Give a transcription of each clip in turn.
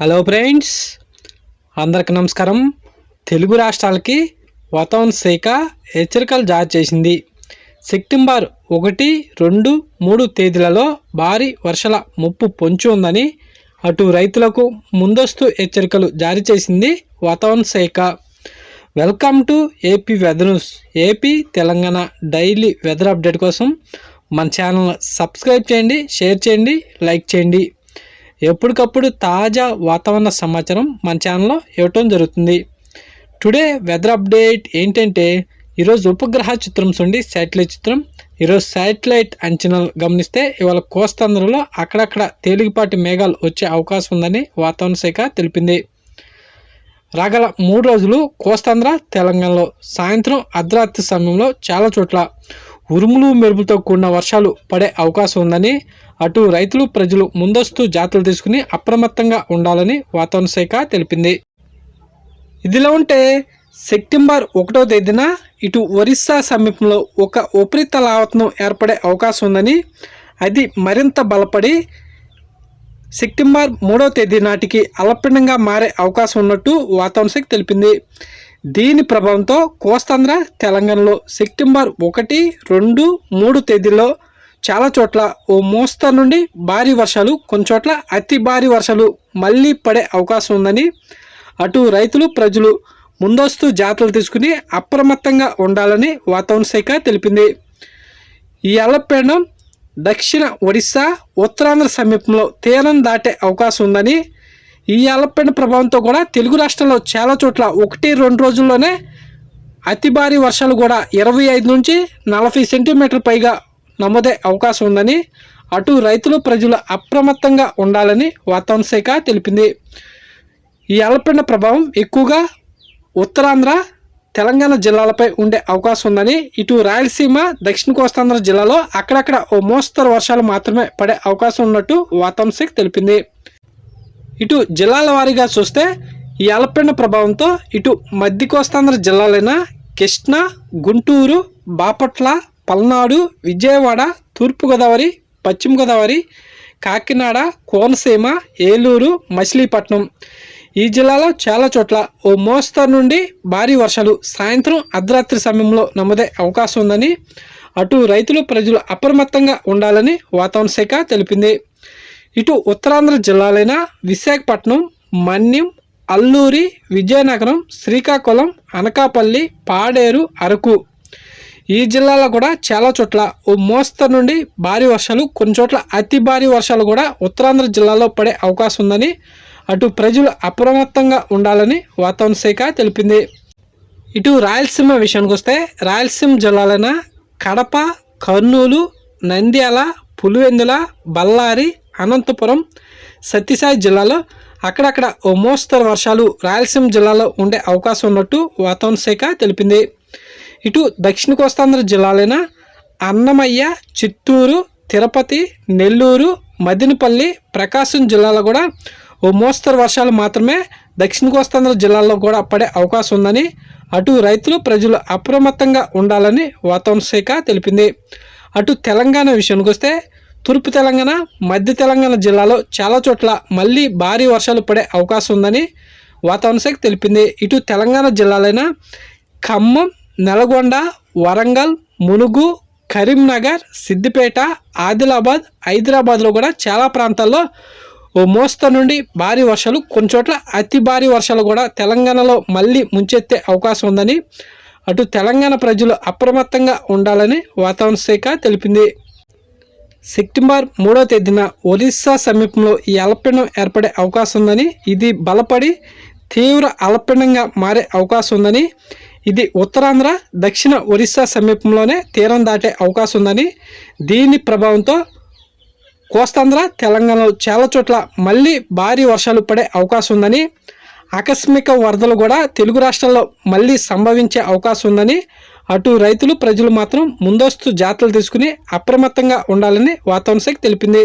Hello friends అందరికి నమస్కారం. తెలుగు రాష్ట్రాలకి వాతావరణ శాఖ హెచ్చరికలు జారీ చేసింది. సెప్టెంబర్ ఒకటి రెండు మూడు తేదీలలో భారీ వర్షాల ముప్పు పొంచి ఉందని అటు రైతులకు ముందస్తు హెచ్చరికలు జారీ చేసింది వాతావరణ శాఖ. Welcome to AP weather news. AP Telangana daily weather update కోసం మన ఛానల్ సబ్స్క్రైబ్ చేయండి షేర్ చేయండి లైక్ చేయండి. ఎప్పటికప్పుడు తాజా వాతావరణ సమాచారం మన ఛానల్లో ఇవ్వటం జరుగుతుంది. టుడే వెదర్ అప్డేట్ ఏంటంటే ఈరోజు ఉపగ్రహ చిత్రం చూడండి శాటిలైట్ చిత్రం. ఈరోజు శాటిలైట్ అంచనాలు గమనిస్తే ఇవాళ కోస్తాంధ్రలో అక్కడక్కడ తేలికపాటి మేఘాలు వచ్చే అవకాశం ఉందని వాతావరణ శాఖ తెలిపింది. రాగల మూడు రోజులు కోస్తాంధ్ర తెలంగాణలో. సాయంత్రం అర్ధరాత్రి సమయంలో చాలా చోట్ల ఉరుములు మెరుపులతో కూడిన వర్షాలు పడే అవకాశం ఉందని అటు రైతులు ప్రజలు ముందస్తు జాతులు తీసుకుని అప్రమత్తంగా ఉండాలని వాతావరణ శాఖ తెలిపింది. ఇదిలా ఉంటే సెప్టెంబర్ ఒకటో తేదీన ఇటు ఒరిస్సా సమీపంలో ఒక ఉపరితల ఆవర్తనం ఏర్పడే అవకాశం ఉందని అది మరింత బలపడి సెప్టెంబర్ మూడవ తేదీ నాటికి అలపిండంగా మారే అవకాశం ఉన్నట్టు వాతావరణ శాఖ తెలిపింది. దీని ప్రభావంతో కోస్తాంధ్ర తెలంగాణలో సెప్టెంబర్ ఒకటి రెండు మూడు తేదీలో చాలా చోట్ల ఓ మోస్తరు నుండి భారీ వర్షాలు కొన్ని చోట్ల అతి భారీ వర్షాలు మళ్ళీ పడే అవకాశం ఉందని అటు రైతులు ప్రజలు ముందస్తు జాగ్రత్తలు తీసుకుని అప్రమత్తంగా ఉండాలని వాతావరణ శాఖ తెలిపింది. ఈ అల్పపీడనం దక్షిణ ఒడిశా ఉత్తరాంధ్ర సమీపంలో తీరం దాటే అవకాశం ఉందని ఈ అల్పపీడన ప్రభావంతో కూడా తెలుగు రాష్ట్రాల్లో చాలా చోట్ల ఒకటి రెండు రోజుల్లోనే అతి భారీ వర్షాలు కూడా ఇరవై ఐదు నుంచి నలభై సెంటీమీటర్ పైగా నమోదే అవకాశం ఉందని అటు రైతులు ప్రజలు అప్రమత్తంగా ఉండాలని వాతావరణ శాఖ తెలిపింది. ఈ అల్పపీడన ప్రభావం ఎక్కువగా ఉత్తరాంధ్ర తెలంగాణ జిల్లాలపై ఉండే అవకాశం ఉందని ఇటు రాయలసీమ దక్షిణ కోస్తాంధ్ర జిల్లాలో అక్కడక్కడ ఓ మోస్తరు వర్షాలు మాత్రమే పడే అవకాశం ఉన్నట్టు వాతావరణ శాఖ తెలిపింది. ఇటు జిల్లాల వారీగా చూస్తే ఈ అల్పపీడన ప్రభావంతో ఇటు మధ్య కోస్తాంధ్ర జిల్లాలైన కృష్ణా గుంటూరు బాపట్ల పల్నాడు విజయవాడ తూర్పుగోదావరి పశ్చిమ గోదావరి కాకినాడ కోనసీమ ఏలూరు మచిలీపట్నం. ఈ జిల్లాలో చాలా చోట్ల ఓ మోస్తరు నుండి భారీ వర్షాలు సాయంత్రం అర్ధరాత్రి సమయంలో నమ్మదే అవకాశం ఉందని అటు రైతులు ప్రజలు అప్రమత్తంగా ఉండాలని వాతావరణ శాఖ తెలిపింది. ఇటు ఉత్తరాంధ్ర జిల్లాలైన విశాఖపట్నం మన్యం అల్లూరి విజయనగరం శ్రీకాకుళం అనకాపల్లి పాడేరు అరకు ఈ జిల్లాలో కూడా చాలా చోట్ల ఓ మోస్తరు నుండి భారీ వర్షాలు కొన్ని చోట్ల అతి భారీ వర్షాలు కూడా ఉత్తరాంధ్ర జిల్లాలో పడే అవకాశం ఉందని అటు ప్రజలు అప్రమత్తంగా ఉండాలని వాతావరణ శాఖ తెలిపింది. ఇటు రాయలసీమ విషయానికి వస్తే రాయలసీమ జిల్లాలైన కడప కర్నూలు నంద్యాల పులివెందుల బళ్ళారి అనంతపురం సత్యసాయి జిల్లాలో అక్కడక్కడ ఓ మోస్తరు వర్షాలు రాయలసీమ జిల్లాలో ఉండే అవకాశం ఉన్నట్టు వాతావరణ శాఖ తెలిపింది. ఇటు దక్షిణ కోస్తాంధ్ర జిల్లాలైన అన్నమయ్య చిత్తూరు తిరుపతి నెల్లూరు మదినపల్లి ప్రకాశం జిల్లాలో కూడా ఓ మోస్తరు వర్షాలు మాత్రమే దక్షిణ కోస్తాంధ్ర జిల్లాల్లో కూడా పడే అవకాశం ఉందని అటు రైతులు ప్రజలు అప్రమత్తంగా ఉండాలని వాతావరణ శాఖ తెలిపింది. అటు తెలంగాణ విషయానికి వస్తే తూర్పు తెలంగాణ మధ్య తెలంగాణ జిల్లాలో చాలా చోట్ల మళ్ళీ భారీ వర్షాలు పడే అవకాశం ఉందని వాతావరణ శాఖ తెలిపింది. ఇటు తెలంగాణ జిల్లాలైన ఖమ్మం నల్గొండ వరంగల్ మునుగు కరీంనగర్ సిద్దిపేట ఆదిలాబాద్ హైదరాబాద్లో కూడా చాలా ప్రాంతాల్లో ఓ మోస్తరు నుండి భారీ వర్షాలు కొన్ని చోట్ల అతి భారీ వర్షాలు కూడా తెలంగాణలో మళ్ళీ ముంచెత్తే అవకాశం ఉందని అటు తెలంగాణ ప్రజలు అప్రమత్తంగా ఉండాలని వాతావరణ శాఖ తెలిపింది. సెప్టెంబర్ మూడో తేదీన ఒరిస్సా సమీపంలో ఈ అల్పపీడనం ఏర్పడే అవకాశం ఉందని ఇది బలపడి తీవ్ర అల్పపీడనంగా మారే అవకాశం ఉందని ఇది ఉత్తరాంధ్ర దక్షిణ ఒరిస్సా సమీపంలోనే తీరం దాటే అవకాశం ఉందని దీని ప్రభావంతో కోస్తాంధ్ర తెలంగాణలో చాలా చోట్ల మళ్ళీ భారీ వర్షాలు పడే అవకాశం ఉందని ఆకస్మిక వరదలు కూడా తెలుగు రాష్ట్రాల్లో మళ్ళీ సంభవించే అవకాశం ఉందని అటు రైతులు ప్రజలు మాత్రం ముందస్తు జాతలు తీసుకుని అప్రమత్తంగా ఉండాలని వాతావరణ శాఖ తెలిపింది.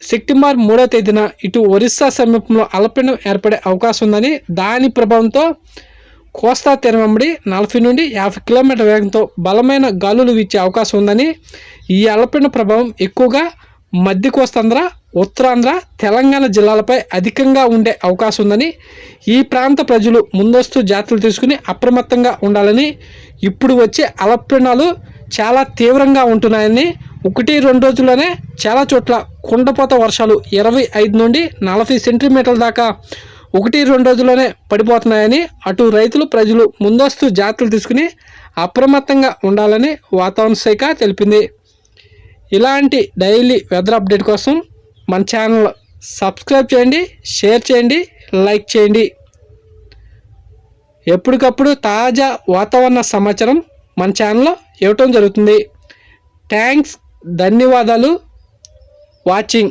సెప్టెంబర్ మూడో తేదీన ఇటు ఒరిస్సా సమీపంలో అల్పీడం ఏర్పడే అవకాశం ఉందని దాని ప్రభావంతో కోస్తా తీరం వెంబడి నలభై నుండి యాభై కిలోమీటర్ వేగంతో బలమైన గాలులు వీచే అవకాశం ఉందని ఈ అల్పపీడన ప్రభావం ఎక్కువగా మధ్య కోస్తాంధ్ర ఉత్తరాంధ్ర తెలంగాణ జిల్లాలపై అధికంగా ఉండే అవకాశం ఉందని ఈ ప్రాంత ప్రజలు ముందస్తు జాగ్రత్తలు తీసుకుని అప్రమత్తంగా ఉండాలని ఇప్పుడు వచ్చే అల్పపీడనాలు చాలా తీవ్రంగా ఉంటున్నాయని ఒకటి రెండు రోజుల్లోనే చాలా చోట్ల కుండపోత వర్షాలు ఇరవై ఐదు నుండి నలభై సెంటీమీటర్ల దాకా ఒకటి రెండు రోజుల్లోనే పడిపోతున్నాయని అటు రైతులు ప్రజలు ముందస్తు జాగ్రత్తలు తీసుకుని అప్రమత్తంగా ఉండాలని వాతావరణ శాఖ తెలిపింది. ఇలాంటి డైలీ వెదర్ అప్డేట్ కోసం మన ఛానల్ సబ్స్క్రైబ్ చేయండి షేర్ చేయండి లైక్ చేయండి. ఎప్పటికప్పుడు తాజా వాతావరణ సమాచారం మన ఛానల్లో ఇవ్వటం జరుగుతుంది. థ్యాంక్స్. ధన్యవాదాలు. వాచింగ్